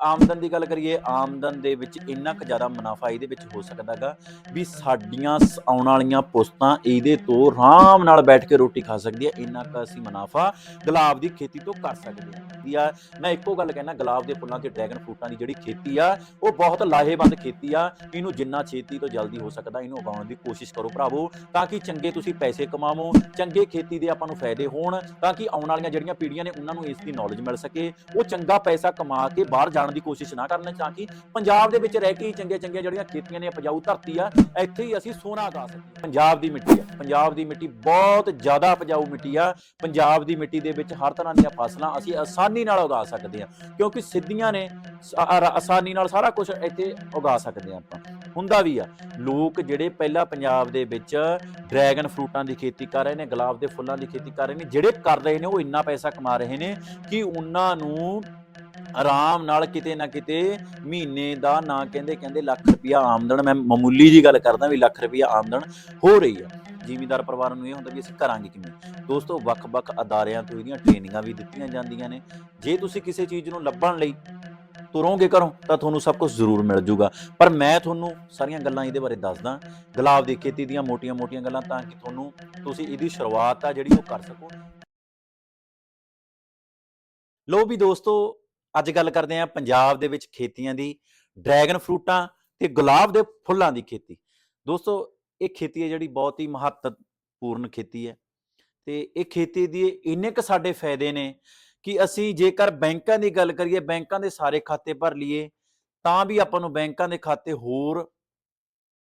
ਆਮਦਨ ਦੀ ਗੱਲ ਕਰੀਏ, ਆਮਦਨ ਦੇ ਵਿੱਚ ਇੰਨਾ ਕੁ ਜ਼ਿਆਦਾ ਮੁਨਾਫਾ ਇਹਦੇ ਵਿੱਚ ਹੋ ਸਕਦਾਗਾ ਵੀ ਸਾਡੀਆਂ ਸ- ਆਉਣ ਵਾਲੀਆਂ ਪੁਸਤਾਂ ਇਹਦੇ ਤੋਂ ਆਰਾਮ ਨਾਲ ਬੈਠ ਕੇ ਰੋਟੀ ਖਾ ਸਕਦੀ ਹੈ ਇੰਨਾ ਕੁ ਅਸੀਂ ਮੁਨਾਫਾ ਗੁਲਾਬ ਦੀ ਖੇਤੀ ਤੋਂ ਕਰ ਸਕਦੇ ਹਾਂ ਆ, ਮੈਂ ਇੱਕੋ ਗੱਲ ਕਹਿਣਾ, ਗੁਲਾਬ ਦੇ ਫੁੱਲਾਂ ਤੇ ਡਰੈਗਨ ਫਰੂਟਾਂ ਦੀ ਜਿਹੜੀ ਖੇਤੀ ਆ, ਉਹ ਬਹੁਤ ਲਾਹੇਵੰਦ ਖੇਤੀ ਆ, ਇਹਨੂੰ ਜਿੰਨਾ ਛੇਤੀ ਤੋਂ ਜਲਦੀ ਹੋ ਸਕਦਾ, ਇਹਨੂੰ ਉਗਾਉਣ ਦੀ ਕੋਸ਼ਿਸ਼ ਕਰੋ ਭਰਾਵੋ, ਤਾਂ ਕਿ ਚੰਗੇ ਤੁਸੀਂ ਪੈਸੇ ਕਮਾਵੋ, ਚੰਗੇ ਖੇਤੀ ਦੇ ਆਪਾਂ ਨੂੰ ਫਾਇਦੇ ਹੋਣ, ਤਾਂ ਕਿ ਆਉਣ ਵਾਲੀਆਂ ਜਿਹੜੀਆਂ ਪੀੜ੍ਹੀਆਂ ਨੇ, ਉਹਨਾਂ ਨੂੰ ਇਸ ਦੀ ਨੌਲੇਜ ਮਿਲ ਸਕੇ, ਉਹ ਚੰਗਾ ਪੈਸਾ ਕਮਾ ਕੇ ਬਾਹਰ ਜਾਣ ਦੀ ਕੋਸ਼ਿਸ਼ ਨਾ ਕਰਨ ਤਾਂ ਕਿ ਪੰਜਾਬ ਦੇ ਵਿੱਚ ਰਹਿ ਕੇ ਹੀ ਚੰਗੇ ਚੰਗੀਆਂ ਜਿਹੜੀਆਂ ਖੇਤੀਆਂ ਨੇ ਉਪਜਾਊ ਧਰਤੀ ਆ, ਇੱਥੇ ਹੀ ਅਸੀਂ ਸੋਨਾ ਉਗਾ ਸਕੀਏ। ਪੰਜਾਬ ਦੀ ਮਿੱਟੀ ਆ। ਪੰਜਾਬ ਦੀ ਮਿੱਟੀ ਬਹੁਤ ਜ਼ਿਆਦਾ ਉਪਜਾਊ ਮਿੱਟੀ ਆ। ਪੰਜਾਬ ਦੀ ਮਿੱਟੀ ਦੇ ਵਿੱਚ ਹਰ ਤਰ੍ਹਾਂ ਦੀਆਂ ਫਸਲਾਂ ਅਸੀਂ ਆਸਾਨੀ ਨਾਲ ਉਗਾ ਸਕਦੇ ਹਾਂ ਕਿਉਂਕਿ ਸਿੱਧੀਆਂ ਨੇ ਆਸਾਨੀ ਨਾਲ ਸਾਰਾ ਕੁਝ ਇੱਥੇ ਉਗਾ ਸਕਦੇ ਹਾਂ ਆਪਾਂ। ਹੁੰਦਾ ਵੀ ਆ, ਲੋਕ ਜਿਹੜੇ ਪਹਿਲਾਂ ਪੰਜਾਬ ਦੇ ਵਿੱਚ ਡਰੈਗਨ ਫਰੂਟਾਂ ਦੀ ਖੇਤੀ ਕਰ ਰਹੇ ਨੇ, ਗੁਲਾਬ ਦੇ ਫੁੱਲਾਂ ਦੀ ਖੇਤੀ ਕਰ ਰਹੇ ਨੇ, ਜਿਹੜੇ ਕਰ ਰਹੇ ਨੇ, ਉਹ ਇੰਨਾ ਪੈਸਾ ਕਮਾ ਰਹੇ ਨੇ ਕਿ ਉਹਨਾਂ ਨੂੰ ਆਰਾਮ ਨਾਲ ਕਿਤੇ ਨਾ ਕਿਤੇ ਮਹੀਨੇ ਦਾ ਨਾ ਕਹਿੰਦੇ ਕਹਿੰਦੇ ਲੱਖ ਰੁਪਇਆ ਆਮਦਨ, ਮੈਂ ਮਾਮੂਲੀ ਜੀ ਗੱਲ ਕਰਦਾ ਵੀ ਲੱਖ ਰੁਪਇਆ ਆਮਦਨ ਹੋ ਰਹੀ ਆ। ਜਿਮੀਦਾਰ ਪਰਿਵਾਰ ਨੂੰ ਇਹ ਹੁੰਦਾ ਵੀ ਅਸੀਂ ਕਰਾਂਗੇ ਕਿਵੇਂ? ਦੋਸਤੋ, ਵੱਖ-ਵੱਖ ਅਦਾਰਿਆਂ ਤੋਂ ਇਹਦੀਆਂ ਟ੍ਰੇਨਿੰਗਾਂ ਵੀ ਦਿੱਤੀਆਂ ਜਾਂਦੀਆਂ ਨੇ। ਜੇ ਤੁਸੀਂ ਕਿਸੇ ਚੀਜ਼ ਨੂੰ ਲੱਭਣ ਲਈ ਤੁਰੋਗੇ ਕਰੋ ਤਾਂ ਤੁਹਾਨੂੰ ਸਭ ਕੁਝ ਜ਼ਰੂਰ ਮਿਲ ਜੂਗਾ। ਪਰ ਮੈਂ ਤੁਹਾਨੂੰ ਸਾਰੀਆਂ ਗੱਲਾਂ ਇਹਦੇ ਬਾਰੇ ਦੱਸਦਾ। ਗੁਲਾਬ ਦੀ ਖੇਤੀ ਦੀਆਂ ਮੋਟੀਆਂ-ਮੋਟੀਆਂ ਗੱਲਾਂ ਤਾਂ ਕਿ ਤੁਹਾਨੂੰ, ਤੁਸੀਂ ਇਹਦੀ ਸ਼ੁਰੂਆਤ ਆ ਜਿਹੜੀ ਉਹ ਕਰ ਸਕੋ। ਲੋ ਵੀ ਦੋਸਤੋ ਅੱਜ ਗੱਲ ਕਰਦੇ ਹਾਂ ਪੰਜਾਬ ਦੇ ਵਿੱਚ ਖੇਤੀਆਂ ਦੀ, ਡਰੈਗਨ ਫਰੂਟਾਂ ਤੇ ਗੁਲਾਬ ਦੇ ਫੁੱਲਾਂ ਦੀ ਖੇਤੀ। ਦੋਸਤੋ, ਇਹ ਖੇਤੀ ਹੈ ਜਿਹੜੀ ਬਹੁਤ ਹੀ ਮਹੱਤਵਪੂਰਨ ਖੇਤੀ ਹੈ ਤੇ ਇਹ ਖੇਤੀ ਦੀ ਇੰਨੇ ਕ ਸਾਡੇ ਫਾਇਦੇ ਨੇ ਕਿ ਅਸੀਂ ਜੇਕਰ ਬੈਂਕਾਂ ਦੀ ਗੱਲ ਕਰੀਏ, ਬੈਂਕਾਂ ਦੇ ਸਾਰੇ ਖਾਤੇ ਭਰ ਲਈਏ, ਤਾਂ ਵੀ ਆਪਾਂ ਨੂੰ ਬੈਂਕਾਂ ਦੇ ਖਾਤੇ ਹੋਰ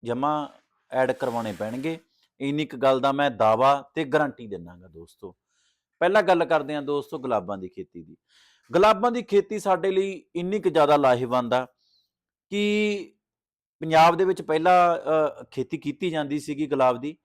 ਜਮਾ ਐਡ ਕਰਵਾਉਣੇ ਪੈਣਗੇ। ਇੰਨੀ ਕੁ ਗੱਲ ਦਾ ਮੈਂ ਦਾਵਾ ਤੇ ਗਾਰੰਟੀ ਦਿੰਨਾਗਾ ਦੋਸਤੋ। ਪਹਿਲਾਂ ਗੱਲ ਕਰਦੇ ਹਾਂ ਦੋਸਤੋ ਗੁਲਾਬਾਂ ਦੀ ਖੇਤੀ ਦੀ। ਗੁਲਾਬਾਂ ਦੀ ਖੇਤੀ ਸਾਡੇ ਲਈ ਇੰਨੀ ਕੁ ਜ਼ਿਆਦਾ ਲਾਹੇਵੰਦ ਆ ਕਿ ਪੰਜਾਬ ਦੇ ਵਿੱਚ ਪਹਿਲਾਂ ਖੇਤੀ ਕੀਤੀ ਜਾਂਦੀ ਸੀਗੀ ਗੁਲਾਬ ਦੀ,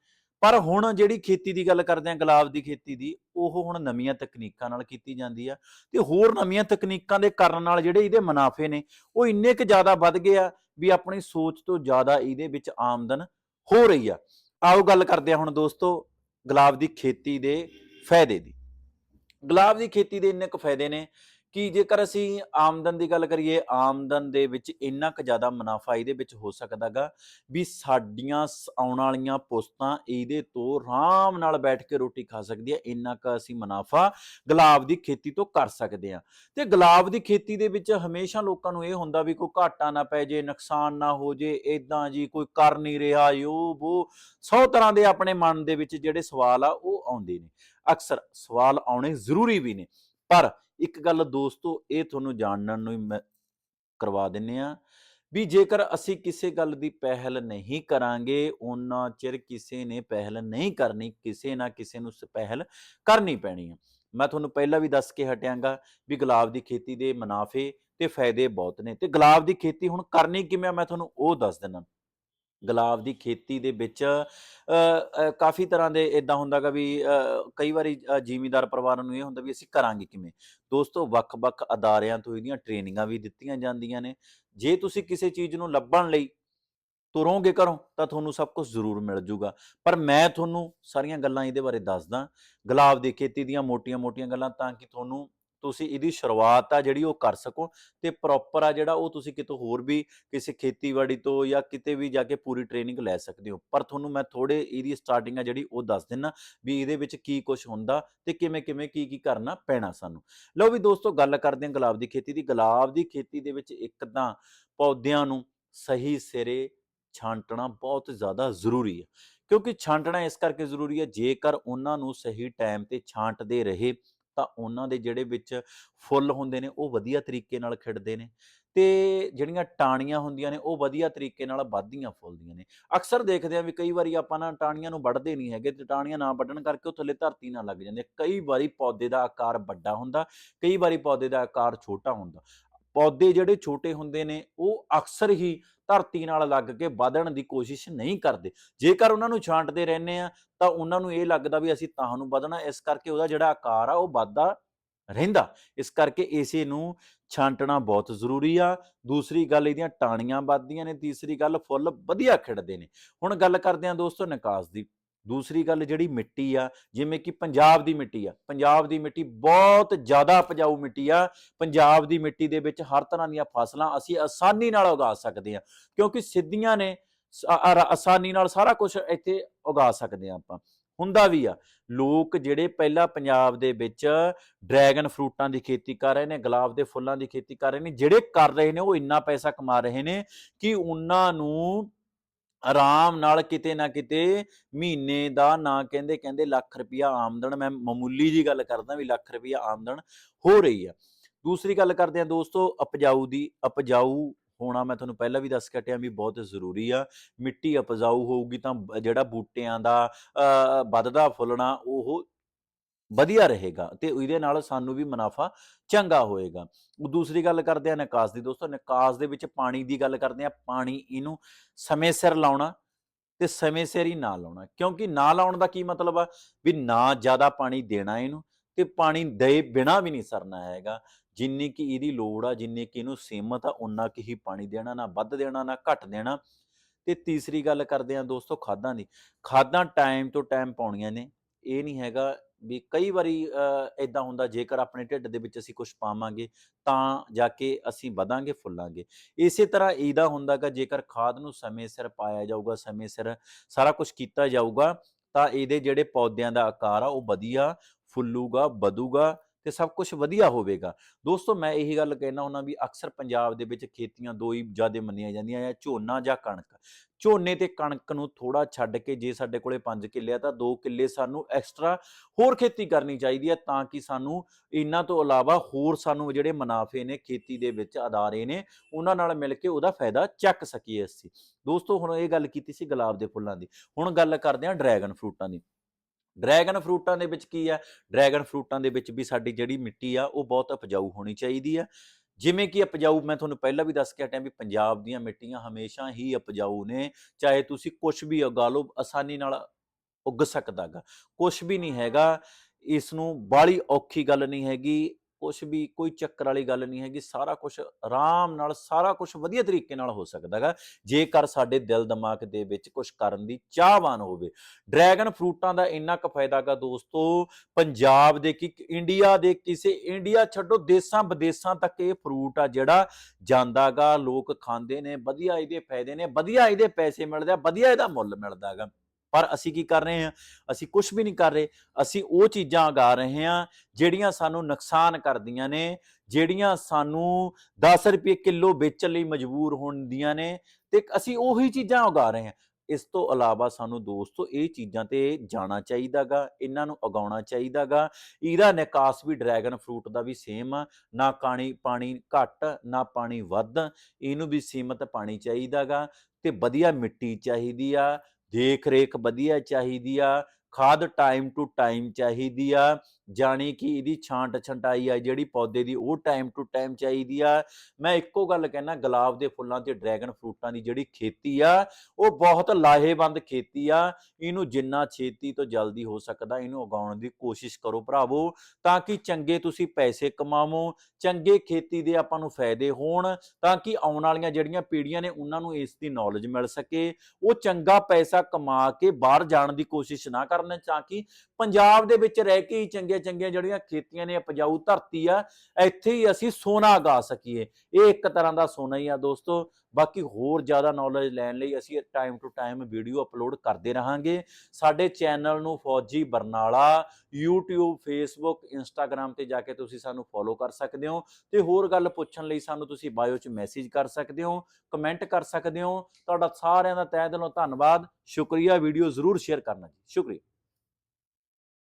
ਪਰ ਹੁਣ ਜਿਹੜੀ ਖੇਤੀ ਦੀ ਗੱਲ ਕਰਦੇ ਆ ਗੁਲਾਬ ਦੀ ਖੇਤੀ ਦੀ, ਉਹ ਹੁਣ ਨਵੀਆਂ ਤਕਨੀਕਾਂ ਨਾਲ ਕੀਤੀ ਜਾਂਦੀ ਆ ਤੇ ਹੋਰ ਨਵੀਆਂ ਤਕਨੀਕਾਂ ਦੇ ਕਰਨ ਨਾਲ ਜਿਹੜੇ ਇਹਦੇ ਮੁਨਾਫੇ ਨੇ, ਉਹ ਇੰਨੇ ਕੁ ਜ਼ਿਆਦਾ ਵੱਧ ਗਏ ਆ ਵੀ ਆਪਣੀ ਸੋਚ ਤੋਂ ਜ਼ਿਆਦਾ ਇਹਦੇ ਵਿੱਚ ਆਮਦਨ ਹੋ ਰਹੀ ਆ। ਆਓ ਗੱਲ ਕਰਦੇ ਆ ਹੁਣ ਦੋਸਤੋ ਗੁਲਾਬ ਦੀ ਖੇਤੀ ਦੇ ਫਾਇਦੇ ਦੀ। ਗੁਲਾਬ ਦੀ ਖੇਤੀ ਦੇ ਇੰਨੇ ਕੁ ਫਾਇਦੇ ਨੇ ਕਿ ਜੇਕਰ ਅਸੀਂ ਆਮਦਨ ਦੀ ਗੱਲ ਕਰੀਏ, ਆਮਦਨ ਦੇ ਵਿੱਚ ਇੰਨਾ ਕੁ ਜ਼ਿਆਦਾ ਮੁਨਾਫਾ ਇਹਦੇ ਵਿੱਚ ਹੋ ਸਕਦਾਗਾ ਵੀ ਸਾਡੀਆਂ ਆਉਣ ਵਾਲੀਆਂ ਪੁਸਤਾਂ ਇਹਦੇ ਤੋਂ ਆਰਾਮ ਨਾਲ ਬੈਠ ਕੇ ਰੋਟੀ ਖਾ ਸਕਦੀ ਹੈ ਇੰਨਾ ਕੁ ਅਸੀਂ ਮੁਨਾਫਾ ਗੁਲਾਬ ਦੀ ਖੇਤੀ ਤੋਂ ਕਰ ਸਕਦੇ ਹਾਂ ਤੇ ਗੁਲਾਬ ਦੀ ਖੇਤੀ ਦੇ ਵਿੱਚ ਹਮੇਸ਼ਾ ਲੋਕਾਂ ਨੂੰ ਇਹ ਹੁੰਦਾ ਵੀ ਕੋਈ ਘਾਟਾ ਨਾ ਪੈ ਜੇ, ਨੁਕਸਾਨ ਨਾ ਹੋ ਜੇ ਇਦਾਂ ਜੀ ਕੋਈ ਕਰ ਨਹੀਂ ਰਿਹਾ, ਯੋ ਉਹ 100 ਤਰ੍ਹਾਂ ਦੇ ਆਪਣੇ ਮਨ ਦੇ ਵਿੱਚ ਜਿਹੜੇ ਸਵਾਲ ਆ, ਉਹ ਆਉਂਦੇ ਨੇ। ਅਕਸਰ ਸਵਾਲ ਆਉਣੇ ਜ਼ਰੂਰੀ ਵੀ ਨੇ। ਪਰ ਇੱਕ ਗੱਲ ਦੋਸਤੋ, ਇਹ ਤੁਹਾਨੂੰ ਜਾਣਨ ਨੂੰ ਮੈਂ ਕਰਵਾ ਦਿੰਨੇ ਆ ਵੀ ਜੇਕਰ ਅਸੀਂ ਕਿਸੇ ਗੱਲ ਦੀ ਪਹਿਲ ਨਹੀਂ ਕਰਾਂਗੇ ਉਹਨਾਂ ਚਿਰ ਕਿਸੇ ਨੇ ਪਹਿਲ ਨਹੀਂ ਕਰਨੀ, ਕਿਸੇ ਨਾ ਕਿਸੇ ਨੂੰ ਸ- ਪਹਿਲ ਕਰਨੀ ਪੈਣੀ ਆ। ਮੈਂ ਤੁਹਾਨੂੰ ਪਹਿਲਾਂ ਵੀ ਦੱਸ ਕੇ ਹਟਿਆਂਗਾ ਵੀ ਗੁਲਾਬ ਦੀ ਖੇਤੀ ਦੇ ਮੁਨਾਫੇ ਤੇ ਫਾਇਦੇ ਬਹੁਤ ਨੇ ਤੇ ਗੁਲਾਬ ਦੀ ਖੇਤੀ ਹੁਣ ਕਰਨੀ ਕਿਵੇਂ ਆ, ਮੈਂ ਤੁਹਾਨੂੰ ਉਹ ਦੱਸ ਦਿੰਦਾ ਗੁਲਾਬ ਦੀ ਖੇਤੀ ਦੇ ਵਿੱਚ ਕਾਫੀ ਤਰ੍ਹਾਂ ਦੇ ਇਦਾਂ ਹੁੰਦਾਗਾ ਵੀ ਅ, ਕਈ ਵਾਰੀ ਅ, ਜ਼ਿਮੀਂਦਾਰ ਪਰਿਵਾਰਾਂ ਨੂੰ ਇਹ ਹੁੰਦਾ ਵੀ ਅਸੀਂ ਕਰਾਂਗੇ ਕਿਵੇਂ? ਦੋਸਤੋ ਵੱਖ-ਵੱਖ ਅਦਾਰਿਆਂ ਤੋਂ ਇਹਦੀਆਂ ਟ੍ਰੇਨਿੰਗਾਂ ਵੀ ਦਿੱਤੀਆਂ ਜਾਂਦੀਆਂ ਨੇ। ਜੇ ਤੁਸੀਂ ਕਿਸੇ ਚੀਜ਼ ਨੂੰ ਲੱਭਣ ਲਈ ਤੁਰੋਗੇ ਕਰੋ ਤਾਂ ਤੁਹਾਨੂੰ ਸਭ ਕੁਝ ਜ਼ਰੂਰ ਮਿਲ ਜੂਗਾ। ਪਰ ਮੈਂ ਤੁਹਾਨੂੰ ਸਾਰੀਆਂ ਗੱਲਾਂ ਇਹਦੇ ਬਾਰੇ ਦੱਸਦਾ। ਗੁਲਾਬ ਦੀ ਖੇਤੀ ਦੀਆਂ ਮੋਟੀਆਂ-ਮੋਟੀਆਂ ਗੱਲਾਂ ਤਾਂ ਕਿ ਤੁਹਾਨੂੰ ਤੁਸੀਂ ਇਹਦੀ ਸ਼ੁਰੂਆਤ ਆ ਜਿਹੜੀ ਉਹ ਕਰ ਸਕੋ ਤੇ ਪ੍ਰੋਪਰ ਆ ਜਿਹੜਾ ਉਹ ਤੁਸੀਂ ਕਿਤੋਂ ਹੋਰ ਵੀ ਕਿਸੇ ਖੇਤੀਬਾੜੀ ਤੋਂ ਜਾਂ ਕਿਤੇ ਵੀ ਜਾ ਕੇ ਪੂਰੀ ਟ੍ਰੇਨਿੰਗ ਲੈ ਸਕਦੇ ਹੋ। ਪਰ ਤੁਹਾਨੂੰ ਮੈਂ ਥੋੜੇ ਇਹਦੀ ਸਟਾਰਟਿੰਗ ਆ ਜਿਹੜੀ ਉਹ ਦੱਸ ਦਿੰਨਾ ਵੀ ਇਹਦੇ ਵਿੱਚ ਕੀ ਕੁਝ ਹੁੰਦਾ ਤੇ ਕਿਵੇਂ ਕਿਵੇਂ ਕੀ ਕੀ ਕਰਨਾ ਪੈਣਾ ਸਾਨੂੰ। ਲਓ ਵੀ ਦੋਸਤੋ ਗੱਲ ਕਰਦੇ ਹਾਂ ਗੁਲਾਬ ਦੀ ਖੇਤੀ ਦੀ। ਗੁਲਾਬ ਦੀ ਖੇਤੀ ਦੇ ਵਿੱਚ ਇੱਕ ਤਾਂ ਪੌਦਿਆਂ ਨੂੰ ਸਹੀ ਸਿਰੇ ਛਾਂਟਣਾ ਬਹੁਤ ਜ਼ਿਆਦਾ ਜ਼ਰੂਰੀ ਹੈ ਕਿਉਂਕਿ ਛਾਂਟਣਾ ਇਸ ਕਰਕੇ ਜ਼ਰੂਰੀ ਹੈ ਜੇਕਰ ਉਹਨਾਂ ਨੂੰ ਸਹੀ ਟਾਈਮ ਤੇ ਛਾਂਟਦੇ ਰਹੇ ਤਾਂ ਉਹਨਾਂ ਦੇ ਜਿਹੜੇ ਵਿੱਚ ਫੁੱਲ ਹੁੰਦੇ ਨੇ, ਉਹ ਵਧੀਆ ਤਰੀਕੇ ਨਾਲ ਖਿੜਦੇ ਨੇ ਤੇ ਜਿਹੜੀਆਂ ਟਾਹਣੀਆਂ ਹੁੰਦੀਆਂ ਨੇ, ਉਹ ਵਧੀਆ ਤਰੀਕੇ ਨਾਲ ਵੱਧਦੀਆਂ ਫੁੱਲਦੀਆਂ ਨੇ। ਅਕਸਰ ਦੇਖਦੇ ਆ ਵੀ ਕਈ ਵਾਰੀ ਆਪਾਂ ਨਾ ਟਾਹਣੀਆਂ ਨੂੰ ਵੱਢਦੇ ਨਹੀਂ ਹੈਗੇ ਤੇ ਟਾਹਣੀਆਂ ਨਾ ਵੱਢਣ ਕਰਕੇ ਉਹ ਥੱਲੇ ਧਰਤੀ ਨਾਲ ਲੱਗ ਜਾਂਦੇ ਕਈ ਵਾਰੀ ਪੌਦੇ ਦਾ ਆਕਾਰ ਵੱਡਾ ਹੁੰਦਾ, ਕਈ ਵਾਰੀ ਪੌਦੇ ਦਾ ਆਕਾਰ ਛੋਟਾ ਹੁੰਦਾ। ਪੌਦੇ ਜਿਹੜੇ ਛੋਟੇ ਹੁੰਦੇ ਨੇ, ਉਹ ਅਕਸਰ ਹੀ ਧਰਤੀ ਨਾਲ ਲੱਗ ਕੇ ਵਧਣ ਦੀ ਕੋਸ਼ਿਸ਼ ਨਹੀਂ ਕਰਦੇ। ਜੇਕਰ ਉਹਨਾਂ ਨੂੰ ਛਾਂਟਦੇ ਰਹਿੰਦੇ ਆ ਤਾਂ ਉਹਨਾਂ ਨੂੰ ਇਹ ਲੱਗਦਾ ਵੀ ਅਸੀਂ ਤਾਂ ਨੂੰ ਵਧਣਾ, ਇਸ ਕਰਕੇ ਉਹਦਾ ਜਿਹੜਾ ਆਕਾਰ ਆ, ਉਹ ਵੱਧਦਾ ਰਹਿੰਦਾ। ਇਸ ਕਰਕੇ ਇਸੇ ਨੂੰ ਛਾਂਟਣਾ ਬਹੁਤ ਜ਼ਰੂਰੀ ਆ। ਦੂਸਰੀ ਗੱਲ, ਇਹਦੀਆਂ ਟਾਹਣੀਆਂ ਵੱਧਦੀਆਂ ਨੇ, ਤੀਸਰੀ ਗੱਲ, ਫੁੱਲ ਵਧੀਆ ਖਿੜਦੇ ਨੇ। ਹੁਣ ਗੱਲ ਕਰਦੇ ਹਾਂ ਦੋਸਤੋ ਨਿਕਾਸ ਦੀ। ਦੂਸਰੀ ਗੱਲ ਜਿਹੜੀ ਮਿੱਟੀ ਆ, ਜਿਵੇਂ ਕਿ ਪੰਜਾਬ ਦੀ ਮਿੱਟੀ ਆ, ਪੰਜਾਬ ਦੀ ਮਿੱਟੀ ਬਹੁਤ ਜ਼ਿਆਦਾ ਉਪਜਾਊ ਮਿੱਟੀ ਆ, ਪੰਜਾਬ ਦੀ ਮਿੱਟੀ ਦੇ ਵਿੱਚ ਹਰ ਤਰ੍ਹਾਂ ਦੀਆਂ ਫਸਲਾਂ ਅਸੀਂ ਆਸਾਨੀ ਨਾਲ ਉਗਾ ਸਕਦੇ ਹਾਂ, ਕਿਉਂਕਿ ਸਿੱਧੀਆਂ ਨੇ ਆਸਾਨੀ ਨਾਲ ਸਾਰਾ ਕੁਝ ਇੱਥੇ ਉਗਾ ਸਕਦੇ ਹਾਂ ਆਪਾਂ, ਹੁੰਦਾ ਵੀ ਆ, ਲੋਕ ਜਿਹੜੇ ਪਹਿਲਾਂ ਪੰਜਾਬ ਦੇ ਵਿੱਚ ਡਰੈਗਨ ਫਰੂਟਾਂ ਦੀ ਖੇਤੀ ਕਰ ਰਹੇ ਨੇ, ਗੁਲਾਬ ਦੇ ਫੁੱਲਾਂ ਦੀ ਖੇਤੀ ਕਰ ਰਹੇ ਨੇ, ਜਿਹੜੇ ਕਰ ਰਹੇ ਨੇ ਉਹ ਇੰਨਾ ਪੈਸਾ ਕਮਾ ਰਹੇ ਨੇ ਕਿ ਉਹਨਾਂ ਨੂੰ ਆਰਾਮ ਨਾਲ ਕਿਤੇ ਨਾ ਕਿਤੇ ਮਹੀਨੇ ਦਾ ਨਾ ਕਹਿੰਦੇ ਕਹਿੰਦੇ ਲੱਖ ਰੁਪਇਆ ਆਮਦਨ ਮੈਂ ਮਾਮੂਲੀ ਜੀ ਗੱਲ ਕਰਦਾ ਵੀ ਲੱਖ ਰੁਪਇਆ ਆਮਦਨ ਹੋ ਰਹੀ ਆ। ਦੂਸਰੀ ਗੱਲ ਕਰਦੇ ਆ ਦੋਸਤੋ ਉਪਜਾਊ ਦੀ ਉਪਜਾਊ ਹੋਣਾ ਮੈਂ ਤੁਹਾਨੂੰ ਪਹਿਲਾਂ ਵੀ ਦੱਸ ਕੇ ਹਟਿਆ ਵੀ ਬਹੁਤ ਜ਼ਰੂਰੀ ਆ। ਮਿੱਟੀ ਉਪਜਾਊ ਹੋਊਗੀ ਤਾਂ ਜਿਹੜਾ ਬੂਟਿਆਂ ਦਾ ਅ, ਵੱਧਦਾ ਫੁੱਲਣਾ ਉਹ ਵਧੀਆ ਰਹੇਗਾ ਤੇ ਇਹਦੇ ਨਾਲ ਸਾਨੂੰ ਵੀ ਮੁਨਾਫਾ ਚੰਗਾ ਹੋਏਗਾ। ਦੂਸਰੀ ਗੱਲ ਕਰਦੇ ਆ ਨਿਕਾਸ ਦੀ ਦੋਸਤੋ, ਨਿਕਾਸ ਦੇ ਵਿੱਚ ਪਾਣੀ ਦੀ ਗੱਲ ਕਰਦੇ ਆ ਪਾਣੀ ਇਹਨੂੰ ਸਮੇਂ ਸਿਰ ਲਾਉਣਾ ਤੇ ਸਮੇਂ ਸਿਰ ਹੀ ਨਾ ਲਾਉਣਾ। ਕਿਉਂਕਿ ਨਾ ਲਾਉਣ ਦਾ ਕੀ ਮਤਲਬ ਆ? ਵੀ ਨਾ ਜ਼ਿਆਦਾ ਪਾਣੀ ਦੇਣਾ ਇਹਨੂੰ ਤੇ ਪਾਣੀ ਦੇ ਬਿਨਾ ਵੀ ਨਹੀਂ ਸਰਨਾ ਹੈਗਾ। ਜਿੰਨੀ ਕਿ ਇਹਦੀ ਲੋੜ ਆ, ਜਿੰਨੀ ਕਿ ਇਹਨੂੰ ਸੀਮਤ ਆ ਉਨਾ ਕਿ ਹੀ ਪਾਣੀ ਦੇਣਾ, ਨਾ ਵੱਧ ਦੇਣਾ, ਨਾ ਘੱਟ ਦੇਣਾ। ਤੇ ਤੀਸਰੀ ਗੱਲ ਕਰਦੇ ਆ ਦੋਸਤੋ ਖਾਦਾਂ ਦੀ। ਖਾਦਾਂ ਟਾਈਮ ਤੋਂ ਟਾਈਮ ਪਾਉਣੀਆਂ ਨੇ। ਇਹ ਨਹੀਂ ਹੈਗਾ ਵੀ ਕਈ ਵਾਰੀ ਇਦਾਂ ਹੁੰਦਾ ਜੇਕਰ ਆਪਣੇ ਢਿੱਡ ਦੇ ਵਿੱਚ ਅਸੀਂ ਕੁਝ ਪਾਵਾਂਗੇ, ਤਾਂ ਜਾ ਕੇ ਅਸੀਂ ਵਧਾਂਗੇ, ਫੁੱਲਾਂਗੇ। ਇਸੇ ਤਰ੍ਹਾਂ ਇਹਦਾ ਹੁੰਦਾਗਾ, ਜੇਕਰ ਖਾਦ ਨੂੰ ਸਮੇਂ ਸਿਰ ਪਾਇਆ ਜਾਊਗਾ, ਸਮੇਂ ਸਿਰ ਸਾਰਾ ਕੁਝ ਕੀਤਾ ਜਾਊਗਾ, ਤਾਂ ਇਹਦੇ ਜਿਹੜੇ ਪੌਦਿਆਂ ਦਾ ਆਕਾਰ ਆ, ਉਹ ਵਧੀਆ ਫੁੱਲੂਗਾ, ਵਧੂਗਾ ਤੇ ਸਭ ਕੁਝ ਵਧੀਆ ਹੋਵੇਗਾ। ਦੋਸਤੋ, ਮੈਂ ਇਹੀ ਗੱਲ ਕਹਿਣਾ ਹੁੰਦਾ ਵੀ ਅਕਸਰ ਪੰਜਾਬ ਦੇ ਵਿੱਚ ਖੇਤੀਆਂ ਦੋ ਹੀ ਜ਼ਿਆਦਾ ਮੰਨੀਆਂ ਜਾਂਦੀਆਂ ਆ ਝੋਨਾ ਜਾਂ ਕਣਕ। ਝੋਨੇ ਤੇ ਕਣਕ ਨੂੰ ਥੋੜਾ ਛੱਡ ਕੇ ਜੇ ਸਾਡੇ ਕੋਲੇ 5 ਕਿੱਲੇ ਆ, ਤਾਂ 2 ਕਿੱਲੇ ਸਾਨੂੰ ਐਕਸਟਰਾ ਹੋਰ ਖੇਤੀ ਕਰਨੀ ਚਾਹੀਦੀ ਹੈ ਤਾਂ ਕਿ ਸਾਨੂੰ ਇਹਨਾਂ ਤੋਂ ਇਲਾਵਾ ਹੋਰ ਸਾਨੂੰ ਜਿਹੜੇ ਮੁਨਾਫੇ ਨੇ ਖੇਤੀ ਦੇ ਵਿੱਚ ਅਦਾਰੇ ਨੇ, ਉਹਨਾਂ ਨਾਲ ਮਿਲ ਕੇ ਉਹਦਾ ਫਾਇਦਾ ਚੱਕ ਸਕੀਏ ਅਸੀਂ। ਦੋਸਤੋ, ਹੁਣ ਇਹ ਗੱਲ ਕੀਤੀ ਸੀ ਗੁਲਾਬ ਦੇ ਫੁੱਲਾਂ ਦੀ। ਹੁਣ ਗੱਲ ਕਰਦੇ ਹਾਂ ਡਰੈਗਨ ਫਰੂਟਾਂ ਦੀ। ਡਰੈਗਨ ਫਰੂਟਾਂ ਦੇ ਵਿੱਚ ਕੀ ਆ? ਡਰੈਗਨ ਫਰੂਟਾਂ ਦੇ ਵਿੱਚ ਵੀ ਸਾਡੀ ਜਿਹੜੀ ਮਿੱਟੀ ਆ, ਉਹ ਬਹੁਤ ਉਪਜਾਊ ਹੋਣੀ ਚਾਹੀਦੀ ਆ। ਜਿਵੇਂ ਕਿ ਉਪਜਾਊ, ਮੈਂ ਤੁਹਾਨੂੰ ਪਹਿਲਾਂ ਵੀ ਦੱਸ ਕੇ ਹਟਿਆ ਵੀ ਪੰਜਾਬ ਦੀਆਂ ਮਿੱਟੀਆਂ ਹਮੇਸ਼ਾ ਹੀ ਉਪਜਾਊ ਨੇ। ਚਾਹੇ ਤੁਸੀਂ ਕੁਝ ਵੀ ਉਗਾ ਲਓ, ਆਸਾਨੀ ਨਾਲ ਉੱਗ ਸਕਦਾਗਾ। ਕੁਝ ਵੀ ਨਹੀਂ ਹੈਗਾ, ਇਸ ਨੂੰ ਬਾਲੀ ਔਖੀ ਗੱਲ ਨਹੀਂ ਹੈਗੀ। ਕੁਝ ਵੀ ਕੋਈ ਚੱਕਰ ਵਾਲੀ ਗੱਲ ਨਹੀਂ ਹੈਗੀ, ਸਾਰਾ ਕੁਝ ਆਰਾਮ ਨਾਲ, ਸਾਰਾ ਕੁਝ ਵਧੀਆ ਤਰੀਕੇ ਨਾਲ ਹੋ ਸਕਦਾ ਸਕਦਾਗਾ ਜੇਕਰ ਸਾਡੇ ਦਿਲ ਦਿਮਾਗ ਦੇ ਵਿੱਚ ਕੁਝ ਕਰਨ ਦੀ ਚਾਹਵਾਨ ਹੋਵੇ। ਡਰੈਗਨ ਫਰੂਟਾਂ ਦਾ ਇੰਨਾ ਕੁ ਫਾਇਦਾ ਫਾਇਦਾਗਾ ਦੋਸਤੋ, ਪੰਜਾਬ ਦੇ ਕਿ ਇੰਡੀਆ ਦੇ ਕਿਸੇ, ਇੰਡੀਆ ਛੱਡੋ ਦੇਸਾਂ ਵਿਦੇਸਾਂ ਤੱਕ ਇਹ ਫਰੂਟ ਆ ਜਿਹੜਾ ਜਾਂਦਾਗਾ ਲੋਕ ਖਾਂਦੇ ਨੇ, ਵਧੀਆ ਇਹਦੇ ਫਾਇਦੇ ਨੇ, ਵਧੀਆ ਇਹਦੇ ਪੈਸੇ ਮਿਲਦੇ ਆ, ਵਧੀਆ ਇਹਦਾ ਮੁੱਲ ਮਿਲਦਾ ਮਿਲਦਾਗਾ ਪਰ ਅਸੀਂ ਕੀ ਕਰ ਰਹੇ ਹਾਂ? ਅਸੀਂ ਕੁਝ ਵੀ ਨਹੀਂ ਕਰ ਰਹੇ। ਅਸੀਂ ਉਹ ਚੀਜ਼ਾਂ ਉਗਾ ਰਹੇ ਹਾਂ ਜਿਹੜੀਆਂ ਸਾਨੂੰ ਨੁਕਸਾਨ ਕਰਦੀਆਂ ਨੇ, ਜਿਹੜੀਆਂ ਸਾਨੂੰ 10 ਰੁਪਏ ਕਿਲੋ ਵੇਚਣ ਲਈ ਮਜਬੂਰ ਹੁੰਦੀਆਂ ਨੇ ਤੇ ਅਸੀਂ ਉਹੀ ਚੀਜ਼ਾਂ ਉਗਾ ਰਹੇ ਹਾਂ। ਇਸ ਤੋਂ ਇਲਾਵਾ ਸਾਨੂੰ ਦੋਸਤੋ ਇਹ ਚੀਜ਼ਾਂ ਤੇ ਜਾਣਾ ਚਾਹੀਦਾਗਾ, ਇਹਨਾਂ ਨੂੰ ਉਗਾਉਣਾ ਚਾਹੀਦਾਗਾ। ਇਹਦਾ ਨਿਕਾਸ ਵੀ ਡਰੈਗਨ ਫਰੂਟ ਦਾ ਵੀ ਸੇਮ ਆ, ਨਾ ਕਾਣੀ ਪਾਣੀ ਘੱਟ, ਨਾ ਪਾਣੀ ਵੱਧ, ਇਹਨੂੰ ਵੀ ਸੀਮਤ ਪਾਣੀ ਚਾਹੀਦਾਗਾ ਤੇ ਵਧੀਆ ਮਿੱਟੀ ਚਾਹੀਦੀ ਆ। ਦੇਖ ਰੇਖ ਵਧੀਆ ਚਾਹੀਦੀ ਆ ਖਾਦ ਟਾਈਮ ਟੂ ਟਾਈਮ ਚਾਹੀਦੀ ਆ ਜਾਣੀ ਕਿ ਇਹਦੀ ਛਾਂਟ ਛੰਟਾਈ ਆ, ਜਿਹੜੀ ਪੌਦੇ ਦੀ ਉਹ ਟਾਈਮ ਟੂ ਟਾਈਮ ਚਾਹੀਦੀ ਆ। ਮੈਂ ਇੱਕੋ ਗੱਲ ਕਹਿਣਾ ਗੁਲਾਬ ਦੇ ਫੁੱਲਾਂ ਤੇ ਡਰੈਗਨ ਫਰੂਟਾਂ ਦੀ ਜਿਹੜੀ ਖੇਤੀ ਆ, ਉਹ ਬਹੁਤ ਲਾਹੇਵੰਦ ਖੇਤੀ ਆ। ਇਹਨੂੰ ਜਿੰਨਾ ਛੇਤੀ ਤੋਂ ਜਲਦੀ ਹੋ ਸਕਦਾ, ਇਹਨੂੰ ਉਗਾਉਣ ਦੀ ਕੋਸ਼ਿਸ਼ ਕਰੋ ਭਰਾਵੋ, ਤਾਂ ਕਿ ਚੰਗੇ ਤੁਸੀਂ ਪੈਸੇ ਕਮਾਵੋ, ਚੰਗੇ ਖੇਤੀ ਦੇ ਆਪਾਂ ਨੂੰ ਫਾਇਦੇ ਹੋਣ, ਤਾਂ ਕਿ ਆਉਣ ਵਾਲੀਆਂ ਜਿਹੜੀਆਂ ਪੀੜ੍ਹੀਆਂ ਨੇ, ਉਹਨਾਂ ਨੂੰ ਇਸ ਦੀ ਨੌਲੇਜ ਮਿਲ ਸਕੇ। ਉਹ ਚੰਗਾ ਪੈਸਾ ਕਮਾ ਕੇ ਬਾਹਰ ਜਾਣ ਦੀ ਕੋਸ਼ਿਸ਼ ਨਾ ਕਰਨ, ਤਾਂ ਕਿ ਪੰਜਾਬ ਦੇ ਵਿੱਚ ਰਹਿ ਕੇ ਹੀ ਚੰਗੇ ਚੰਗੀਆਂ ਜਿਹੜੀਆਂ ਖੇਤੀਆਂ ਨੇ, ਉਪਜਾਊ ਧਰਤੀ ਆ, ਇੱਥੇ ਹੀ ਅਸੀਂ ਸੋਨਾ ਉਗਾ ਸਕੀਏ। ਇਹ ਇੱਕ ਤਰ੍ਹਾਂ ਦਾ ਸੋਨਾ ਹੀ ਆ ਦੋਸਤੋ। ਬਾਕੀ ਹੋਰ ਜ਼ਿਆਦਾ ਨੌਲੇਜ ਲੈਣ ਲਈ ਅਸੀਂ time to time video upload ਕਰਦੇ ਰਹਾਂਗੇ। ਸਾਡੇ ਚੈਨਲ ਨੂੰ ਫੌਜੀ ਬਰਨਾਲਾ, YouTube, Facebook, Instagram ਤੇ ਜਾ ਕੇ ਤੁਸੀਂ ਸਾਨੂੰ ਫੋਲੋ ਕਰ ਸਕਦੇ ਹੋ। ਤੇ ਹੋਰ ਗੱਲ ਪੁੱਛਣ ਲਈ ਸਾਨੂੰ ਤੁਸੀਂ ਬਾਇਓ 'ਚ ਮੈਸੇਜ ਕਰ ਸਕਦੇ ਹੋ ਕਮੈਂਟ ਕਰ ਸਕਦੇ ਹੋ। ਤੁਹਾਡਾ ਸਾਰਿਆਂ ਦਾ ਤਹਿ ਦਿਲੋਂ ਧੰਨਵਾਦ। ਸ਼ੁਕਰੀਆ ਵੀਡੀਓ ਜ਼ਰੂਰ ਸ਼ੇਅਰ ਕਰਨਾ ਜੀ। ਸ਼ੁਕਰੀਆ।